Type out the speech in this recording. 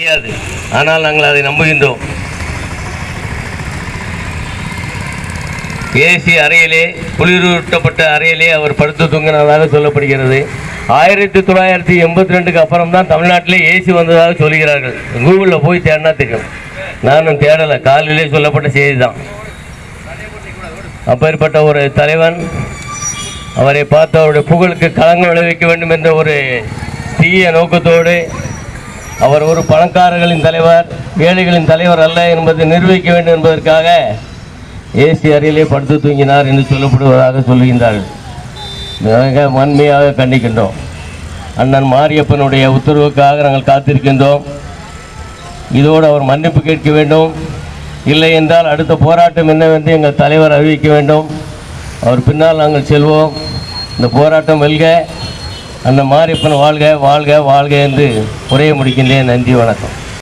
முடியாது. ஆனால் நாங்கள் அதை நம்புகின்றோம். ஏசி அறையிலே குளிரூட்டப்பட்ட அறையிலே அவர் படுத்து தூங்கினதாக சொல்லப்படுகிறது. ஆயிரத்தி தொள்ளாயிரத்தி எண்பத்தி ரெண்டுக்கு அப்புறம் தான் தமிழ்நாட்டிலே ஏசி வந்ததாக சொல்கிறார்கள். கூகுளில் போய் தேடினா தெரியும். நானும் தேடலை. காலையிலே சொல்லப்பட்ட செய்தி தான் அப்பேற்பட்ட ஒரு தலைவன் அவரை பார்த்து அவருடைய புகழுக்கு களங்கள் விளைவிக்க வேண்டும் என்ற ஒரு தீய நோக்கத்தோடு அவர் ஒரு பணக்காரர்களின் தலைவர் ஏழைகளின் தலைவர் அல்ல என்பதை நிரூபிக்க வேண்டும் என்பதற்காக ஏசி அறையிலே படுத்து தூங்கினார் என்று சொல்லப்படுவதாக சொல்லுகின்றார்கள். மிக வன்மையாக கண்டிக்கின்றோம். அண்ணன் மாரியப்பனுடைய உத்தரவுக்காக நாங்கள் காத்திருக்கின்றோம். இதோடு அவர் மன்னிப்பு கேட்க வேண்டும். இல்லை என்றால் அடுத்த போராட்டம் என்னவென்று எங்கள் தலைவர் அறிவிக்க வேண்டும். அவர் பின்னால் நாங்கள் செல்வோம். இந்த போராட்டம் வெல்க. அந்த மாரியப்பன் வாழ்க வாழ்க வாழ்க என்று உரைய முடிக்கின்றேன். நன்றி வணக்கம்.